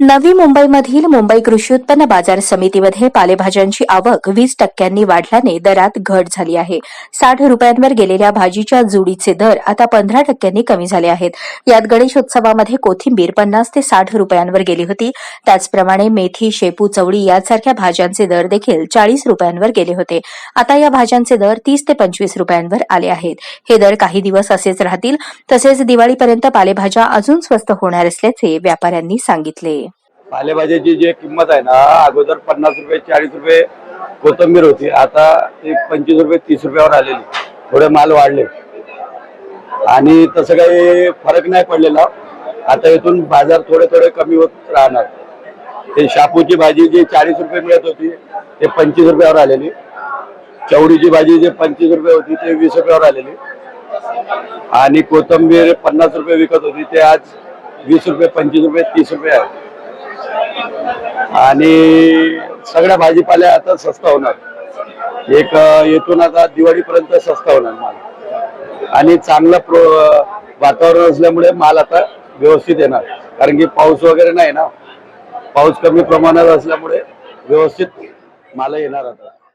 नवी मुंबईमधील मुंबई कृषी उत्पन्न बाजार समितीमध्ये पालेभाज्यांची आवक वीस टक्क्यांनी वाढल्याने दरात घट झाली आहे. साठ रुपयांवर गेलेल्या भाजीच्या जुडीचे दर आता पंधरा टक्क्यांनी कमी झाले आहेत. यात गणेशोत्सवामध्ये कोथिंबीर पन्नास ते साठ रुपयांवर गेली होती. त्याचप्रमाणे मेथी शेपू चवळी यासारख्या भाज्यांचे दर देखील चाळीस रुपयांवर गेले होते. आता या भाज्यांचे दर तीस ते पंचवीस रुपयांवर आले आहेत. हे दर काही दिवस असेच राहतील. तसेच दिवाळीपर्यंत पालेभाज्या अजून स्वस्त होणार असल्याचे व्यापाऱ्यांनी सांगितले. पालेभाज्याची जी किंमत आहे ना अगोदर पन्नास रुपये चाळीस रुपये कोथंबीर होती. आता ते पंचवीस रुपये तीस रुपयावर आलेली. थोडे माल वाढले. आणि तसं काही फरक नाही पडलेला. आता इथून बाजार थोडे थोडे कमी होत राहणार. ते शापूची भाजी जी चाळीस रुपये मिळत होती ते पंचवीस रुपयावर आलेली. चवडीची भाजी जी पंचवीस रुपये होती ते वीस रुपयावर आलेली. आणि कोथंबीर पन्नास रुपये विकत होती ते आज वीस रुपये पंचवीस रुपये तीस रुपये आहे. आणि सगळ्या भाजीपाल्या आता स्वस्त होणार. एक येथून आता दिवाळीपर्यंत स्वस्त होणार माल. आणि चांगलं प्रो वातावरण असल्यामुळे माल आता व्यवस्थित येणार. कारण की पाऊस वगैरे नाही ना. पाऊस कमी प्रमाणात असल्यामुळे व्यवस्थित माल येणार आता.